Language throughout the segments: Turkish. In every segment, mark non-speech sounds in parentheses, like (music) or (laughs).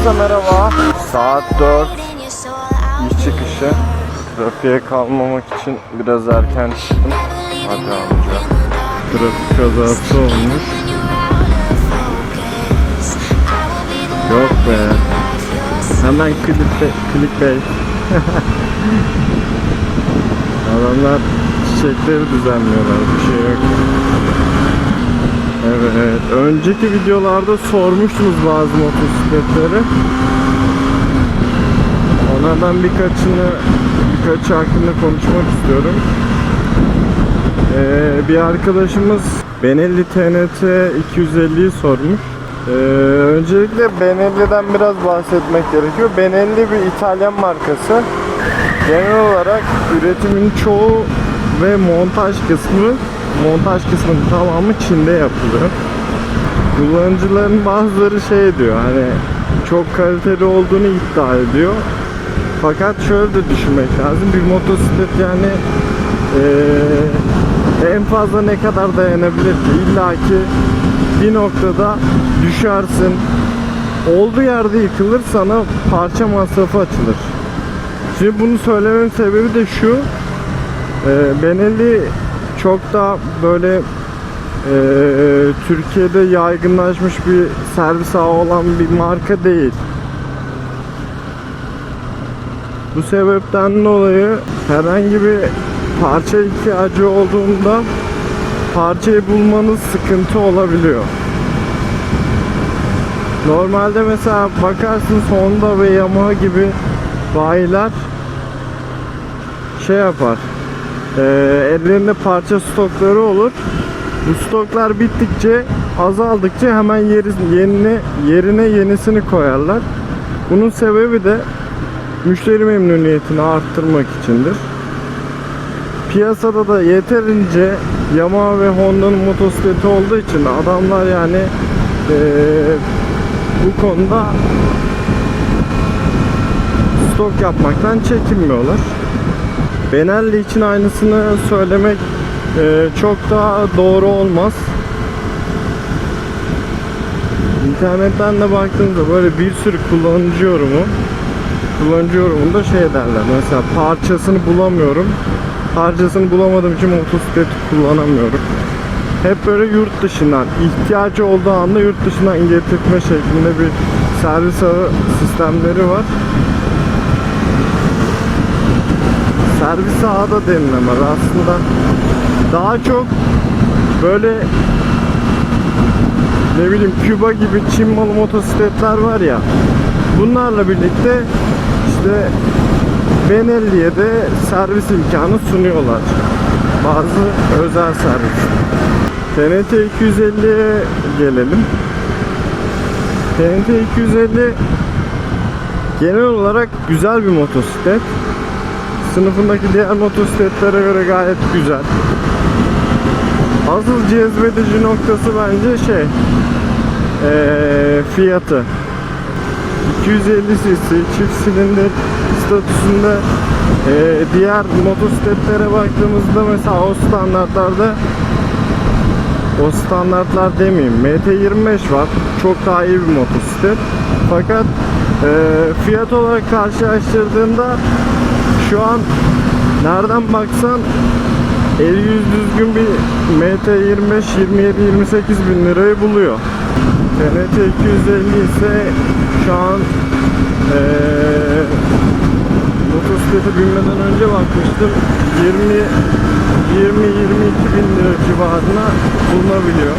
Herkese merhaba. Saat 4. İş çıkışı. Trafiğe kalmamak için biraz erken çıktım. Hadi amca. Trafik kazası olmuş. Yok be. Hemen klipte, clickbait. (laughs) Adamlar çiçekleri düzenliyorlar. Bir şey yok. Evet. Önceki videolarda sormuştunuz bazı motosikletleri. Ona birkaçını birkaç hakkında konuşmak istiyorum. Ee, bir arkadaşımız Benelli TNT 250'yi sormuş. Ee, öncelikle Benelli'den biraz bahsetmek gerekiyor. Benelli bir İtalyan markası. Genel olarak üretimin çoğu ve montaj kısmı montaj kısmının tamamı Çin'de yapılıyor. Kullanıcıların bazıları şey diyor hani çok kaliteli olduğunu iddia ediyor. Fakat şöyle de düşünmek lazım. Bir motosiklet yani eee, en fazla ne kadar dayanabilir ki? İlla ki bir noktada düşersin. Olduğu yerde yıkılır sana parça masrafı açılır. Şimdi bunu söylememin sebebi de şu. Ee, Benelli çok da böyle e, Türkiye'de yaygınlaşmış bir servis ağı olan bir marka değil. Bu sebepten dolayı herhangi bir parça ihtiyacı olduğunda parçayı bulmanız sıkıntı olabiliyor. Normalde mesela bakarsın Honda ve Yamaha gibi bayiler şey yapar. Ee, ellerinde parça stokları olur. Bu stoklar bittikçe azaldıkça hemen yeri, yerine, yerine yenisini koyarlar. Bunun sebebi de müşteri memnuniyetini arttırmak içindir. Piyasada da yeterince Yamaha ve Honda'nın motosikleti olduğu için adamlar yani eee, bu konuda stok yapmaktan çekinmiyorlar. Benelli için aynısını söylemek e, çok daha doğru olmaz. İnternetten de baktığınızda böyle bir sürü kullanıcı yorumu kullanıcı yorumunda şey derler mesela parçasını bulamıyorum. Parçasını bulamadığım için motosikleti kullanamıyorum. Hep böyle yurt dışından ihtiyacı olduğu anda yurt dışından getirtme şeklinde bir servis sistemleri var servis ağı da denilemez aslında daha çok böyle ne bileyim Küba gibi Çin malı motosikletler var ya bunlarla birlikte işte Benelli'ye de servis imkanı sunuyorlar. Bazı özel servis. TNT 250'ye gelelim. TNT 250 genel olarak güzel bir motosiklet sınıfındaki diğer motosikletlere göre gayet güzel. Asıl cezbedici noktası bence şey eee, fiyatı. 250 cc çift silindir statüsünde eee, diğer motosikletlere baktığımızda mesela o standartlarda o standartlar demeyeyim MT25 var çok daha iyi bir motosiklet fakat eee, fiyat olarak karşılaştırdığında şu an nereden baksan 50 yüz düzgün bir MT25 27-28 bin lirayı buluyor. TNT 250 ise şu an eee motosiklete binmeden önce bakmıştım 20 20-22 bin lira civarına bulunabiliyor.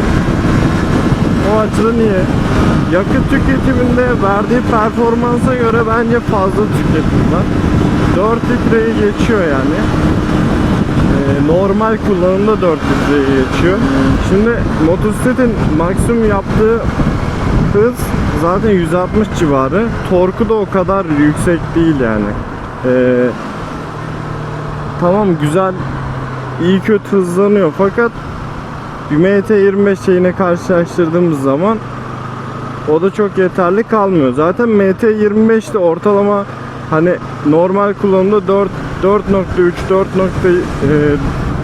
O açıdan iyi. Yakıt tüketiminde verdiği performansa göre bence fazla tüketim var. 4 litreyi geçiyor yani. Ee, normal kullanımda 4 litreyi geçiyor. Şimdi motosikletin maksimum yaptığı hız zaten 160 civarı. Torku da o kadar yüksek değil yani. Ee, tamam güzel iyi kötü hızlanıyor fakat bir MT25 şeyine karşılaştırdığımız zaman o da çok yeterli kalmıyor. Zaten MT25 de ortalama hani normal kullanımda 4 4.3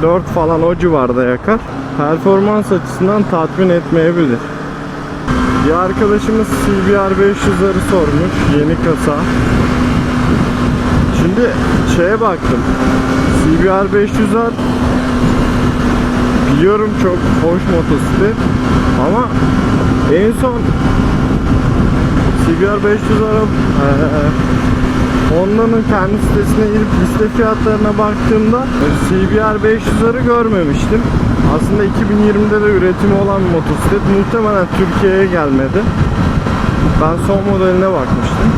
4.4 falan o civarda yakar. Performans açısından tatmin etmeyebilir. Bir arkadaşımız CBR 500'leri sormuş. Yeni kasa. Şimdi şeye baktım. CBR 500'ler biliyorum çok hoş motosiklet ama en son CBR 500 araba Honda'nın kendi sitesine girip liste fiyatlarına baktığımda e, CBR 500'leri görmemiştim. Aslında 2020'de de üretimi olan bir motosiklet. Muhtemelen Türkiye'ye gelmedi. Ben son modeline bakmıştım.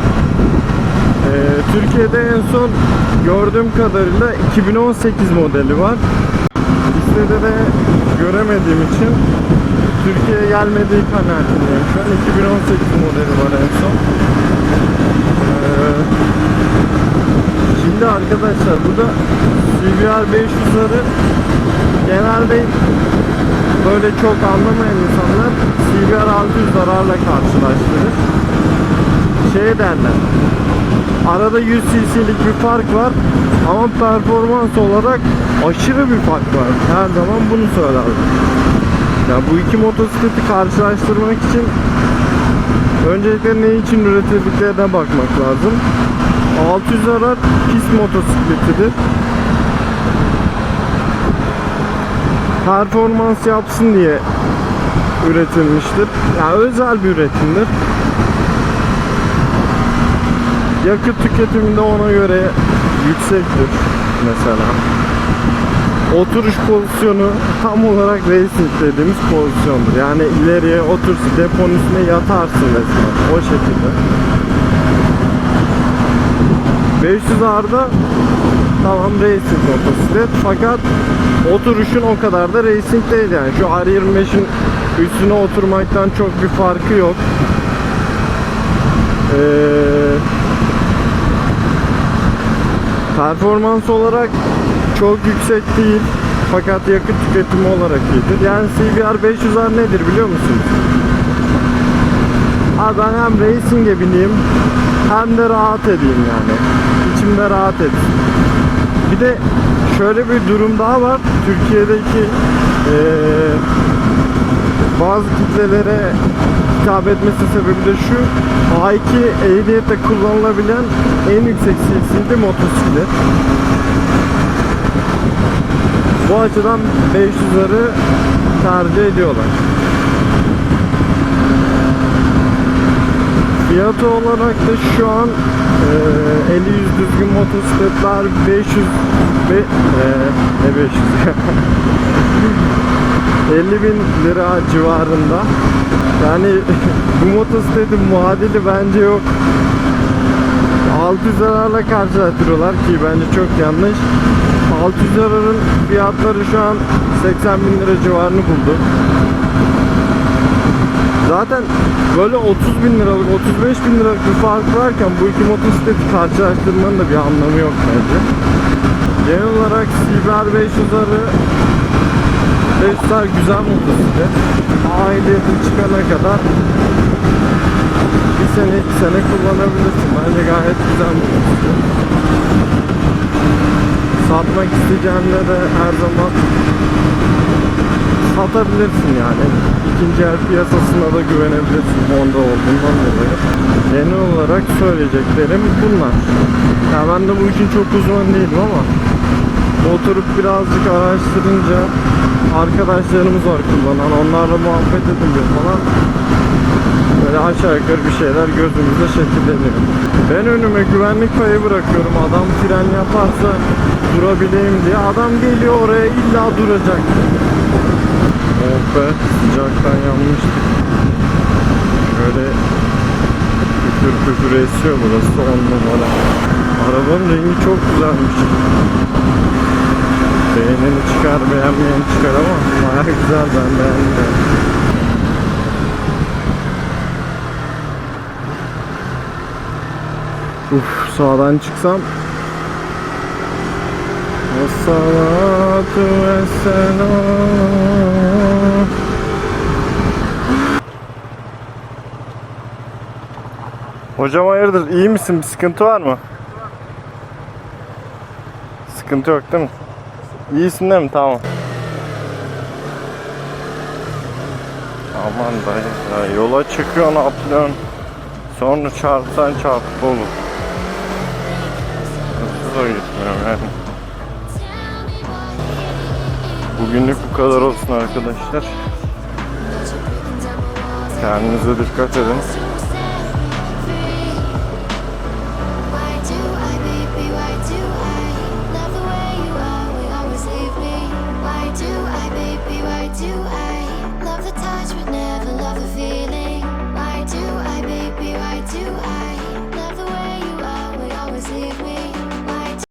Ee, Türkiye'de en son gördüğüm kadarıyla 2018 modeli var. Listede de göremediğim için Türkiye'ye gelmediği kanaatindeyim. Şu an 2018 modeli var en son. Ee, şimdi arkadaşlar burada CBR 500'ları genelde böyle çok anlamayan insanlar CBR 600 zararla karşılaştırır. Şey derler. Arada 100 cc'lik bir fark var ama performans olarak aşırı bir fark var. Her zaman bunu söylerler. Ya bu iki motosikleti karşılaştırmak için öncelikle ne için üretildiklerine bakmak lazım. 600 arar pist motosikletidir. Performans yapsın diye üretilmiştir. Yani özel bir üretimdir. Yakıt tüketimi de ona göre yüksektir mesela. Oturuş pozisyonu tam olarak racing dediğimiz pozisyondur. Yani ileriye otursun, deponun üstüne yatarsın mesela. O şekilde. 500 R'da tamam racing motosiklet fakat oturuşun o kadar da racing değil yani. Şu R25'in üstüne oturmaktan çok bir farkı yok. Eee Performans olarak çok yüksek değil. Fakat yakıt tüketimi olarak iyidir. Yani CBR 500R nedir biliyor musunuz? Abi ben hem racing'e bineyim hem de rahat edeyim yani. İçimde rahat etsin. Bir de şöyle bir durum daha var. Türkiye'deki eee, bazı kitlelere hitap etmesi sebebi de şu. A2 ehliyette kullanılabilen en yüksek cc'li motosiklet. Bu açıdan 500'leri tercih ediyorlar. Fiyatı olarak da şu an e, 50 yüz düzgün motosikletler 500 ve e, ne 500 50 (laughs) bin lira civarında. Yani (laughs) bu motosikletin muadili bence yok. 600 lirayla karşılaştırıyorlar ki bence çok yanlış. 600 liranın fiyatları şu an 80 bin lira civarını buldu. Zaten böyle 30 bin liralık, 35 bin liralık bir fark varken bu iki motosikleti karşılaştırmanın da bir anlamı yok bence. Genel olarak CBR 500'ları 500'ler güzel motosiklet. Aileti çıkana kadar bir sene iki sene kullanabilirsin. Bence gayet güzel motosiklet. Satmak isteyeceğinde de her zaman satabilirsin yani. İkinci el piyasasına da güvenebilirsin Honda olduğundan dolayı. Genel olarak söyleyeceklerim bunlar. Ya ben de bu işin çok uzman değilim ama oturup birazcık araştırınca arkadaşlarımız var kullanan onlarla muhabbet edince falan böyle aşağı yukarı bir şeyler gözümüzde şekilleniyor. Ben önüme güvenlik payı bırakıyorum. Adam fren yaparsa durabileyim diye. Adam geliyor oraya illa duracak. Be sıcaktan yanmıştık. Şöyle küfür küfür esiyor burası on numara. Arabanın rengi çok güzelmiş. Beğeneni çıkar beğenmeyeni çıkar ama baya güzel ben beğendim. Uf sağdan çıksam Esselatu vesselam Hocam hayırdır iyi misin bir sıkıntı var mı? Sıkıntı yok değil mi? İyisin değil mi? Tamam. Aman dayı ya yola çıkıyorsun atlıyorsun. Sonra çarpsan çarpıp olur. Da gitmiyorum yani. Bugünlük bu kadar olsun arkadaşlar. Kendinize dikkat edin.